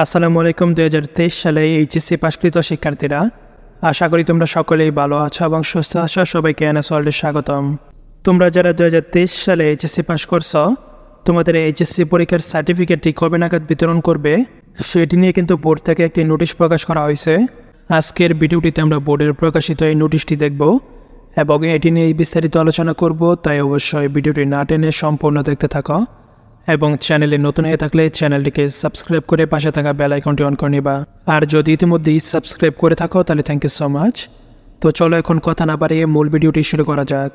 আসসালামু আলাইকুম, দুই হাজার তেইশ সালে এইচএসসি পাশকৃত শিক্ষার্থীরা। আশা করি তোমরা সকলেই ভালো আছো এবং সুস্থ আছো। সবাইকে এনএস ওয়ার্ল্ডে স্বাগতম। তোমরা যারা দুই হাজার তেইশ সালে এইচএসসি পাশ করছ, তোমাদের এইচএসসি পরীক্ষার সার্টিফিকেটটি কবে নাগাদ বিতরণ করবে, সেটি নিয়ে কিন্তু বোর্ড থেকে একটি নোটিশ প্রকাশ করা হয়েছে। আজকের ভিডিওটিতে আমরা বোর্ডের প্রকাশিত এই নোটিশটি দেখব এবং এটি নিয়ে বিস্তারিত আলোচনা করব, তাই অবশ্যই ভিডিওটি না টেনে সম্পূর্ণ দেখতে থাকো। এবং চ্যানেলে নতুন হয়ে থাকলে চ্যানেলটিকে সাবস্ক্রাইব করে পাশে থাকা বেল আইকনটি অন করে নিবা। আর যদি ইতিমধ্যেই সাবস্ক্রাইব করে থাকো, তাহলে থ্যাংক ইউ সো মাচ তো চলো এখন কথা না বাড়িয়ে মূল ভিডিওটি শুরু করা যাক।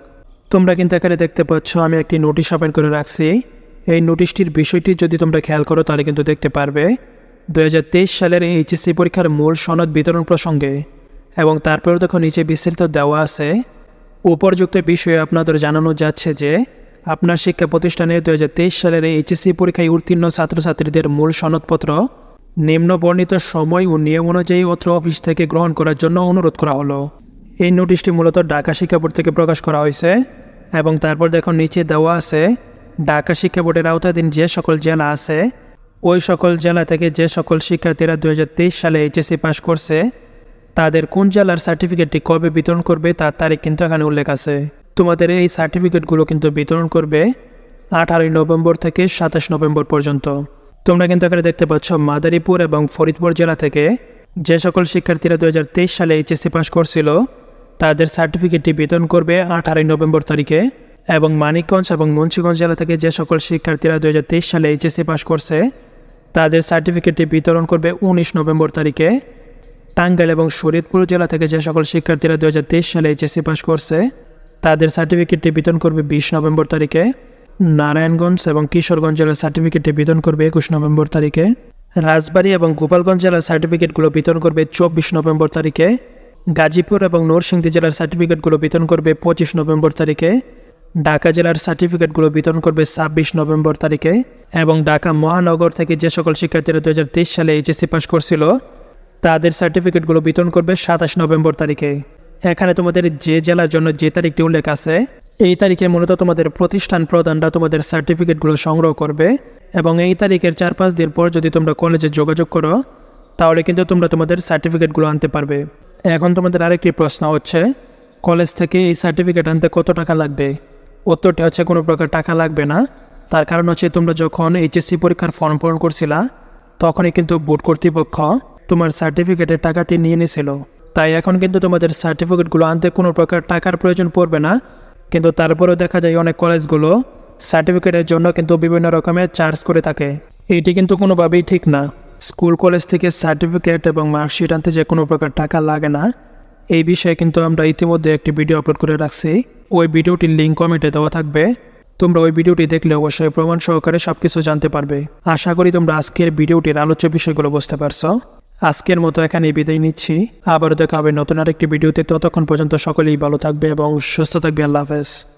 তোমরা কিন্তু এখানে দেখতে পাচ্ছ, আমি একটি নোটিশ ওপেন করে রাখছি। এই নোটিশটির বিষয়টি যদি তোমরা খেয়াল করো, তাহলে কিন্তু দেখতে পারবে। দু হাজার তেইশ সালের এইচএসসি পরীক্ষার মূল সনদ বিতরণ প্রসঙ্গে এবং তারপরেও দেখো নিচে বিস্তারিত দেওয়া আছে। উপরযুক্ত বিষয়ে আপনাদের জানানো যাচ্ছে যে আপনার শিক্ষা প্রতিষ্ঠানে দু হাজার তেইশ সালের এইচএসসি পরীক্ষায় উত্তীর্ণ ছাত্রছাত্রীদের মূল সনদপত্র, নিম্ন বর্ণিত সময় ও নিয়ম অনুযায়ী অত্র অফিস থেকে গ্রহণ করার জন্য অনুরোধ করা হলো। এই নোটিশটি মূলত ঢাকা শিক্ষা বোর্ড থেকে প্রকাশ করা হয়েছে এবং তারপর দেখো নিচে দেওয়া আছে, ঢাকা শিক্ষা বোর্ডের আওতাধীন যে সকল জেলা আছে, ওই সকল জেলা থেকে যে সকল শিক্ষার্থীরা দু হাজার তেইশ সালে এইচএসসি পাশ করছে, তাদের কোন জেলার সার্টিফিকেটটি কবে বিতরণ করবে তার তারিখ কিন্তু এখানে উল্লেখ আছে। তোমাদের এই সার্টিফিকেটগুলো কিন্তু বিতরণ করবে আঠারোই নভেম্বর থেকে সাতাশ নভেম্বর পর্যন্ত। তোমরা কিন্তু এখানে দেখতে পাচ্ছ মাদারীপুর এবং ফরিদপুর জেলা থেকে যে সকল শিক্ষার্থীরা দু হাজার তেইশ সালে এইচএসসি পাশ করছিল, তাদের সার্টিফিকেটটি বিতরণ করবে আঠারোই নভেম্বর তারিখে এবং মানিকগঞ্জ এবং মুন্সিগঞ্জ জেলা থেকে যে সকল শিক্ষার্থীরা দুই হাজার তেইশ সালে এইচএসসি পাশ করছে, তাদের সার্টিফিকেটটি বিতরণ করবে উনিশ নভেম্বর তারিখে। টাঙ্গাইল এবং শরীয়তপুর জেলা থেকে যে সকল শিক্ষার্থীরা দুহাজার তেইশ সালে এইচএসসি পাশ করছে তাদের সার্টিফিকেটটি বিতরণ করবে বিশ নভেম্বর তারিখে। নারায়ণগঞ্জ এবং কিশোরগঞ্জ জেলার সার্টিফিকেটটি বিতরণ করবে একুশ নভেম্বর তারিখে। রাজবাড়ী এবং গোপালগঞ্জ জেলার সার্টিফিকেটগুলো বিতরণ করবে চব্বিশ নভেম্বর তারিখে। গাজীপুর এবং নরসিংদী জেলার সার্টিফিকেটগুলো বিতরণ করবে পঁচিশ নভেম্বর তারিখে। ঢাকা জেলার সার্টিফিকেটগুলো বিতরণ করবে ছাব্বিশ নভেম্বর তারিখে এবং ঢাকা মহানগর থেকে যে সকল শিক্ষার্থীরা দু হাজার তেইশ সালে এইচএসসি পাশ করছিল, তাদের সার্টিফিকেটগুলো বিতরণ করবে সাতাশ নভেম্বর তারিখে। এখানে তোমাদের যে জেলার জন্য যে তারিখটি উল্লেখ আছে, এই তারিখে মূলত তোমাদের প্রতিষ্ঠান প্রধানরা তোমাদের সার্টিফিকেটগুলো সংগ্রহ করবে এবং এই তারিখের চার পাঁচ দিন পর যদি তোমরা কলেজে যোগাযোগ করো, তাহলে কিন্তু তোমরা তোমাদের সার্টিফিকেটগুলো আনতে পারবে। এখন তোমাদের আরেকটি প্রশ্ন হচ্ছে, কলেজ থেকে এই সার্টিফিকেট আনতে কত টাকা লাগবে? উত্তরটি হচ্ছে কোনো প্রকার টাকা লাগবে না। তার কারণ হচ্ছে তোমরা যখন এইচএসসি পরীক্ষার ফর্ম পূরণ করছিলা, তখনই কিন্তু বোর্ড কর্তৃপক্ষ তোমার সার্টিফিকেটের টাকাটি নিয়ে নিয়েছিল তাই এখন কিন্তু তোমাদের সার্টিফিকেটগুলো আনতে কোনো প্রকার টাকার প্রয়োজন পড়বে না। কিন্তু তারপরেও দেখা যায় অনেক কলেজগুলো সার্টিফিকেটের জন্য কিন্তু বিভিন্ন রকমের চার্জ করে থাকে। এটি কিন্তু কোনোভাবেই ঠিক না। স্কুল, কলেজ থেকে সার্টিফিকেট এবং মার্কশিট আনতে যে কোনো প্রকার টাকা লাগে না। এই বিষয়ে কিন্তু আমরা ইতিমধ্যে একটি ভিডিও আপলোড করে রাখছি। ওই ভিডিওটির লিঙ্ক কমেন্টে দেওয়া থাকবে। তোমরা ওই ভিডিওটি দেখলে অবশ্যই প্রমাণ সহকারে সব কিছু জানতে পারবে। আশা করি তোমরা আজকের ভিডিওটির আলোচ্য বিষয়গুলো বুঝতে পারছ। আজকের মতো এখানে বিদায় নিচ্ছি। আবারও দেখা হবে নতুন আরেকটি ভিডিওতে। ততক্ষণ পর্যন্ত সকলেই ভালো থাকবে এবং সুস্থ থাকবে। আল্লাহ হাফেজ।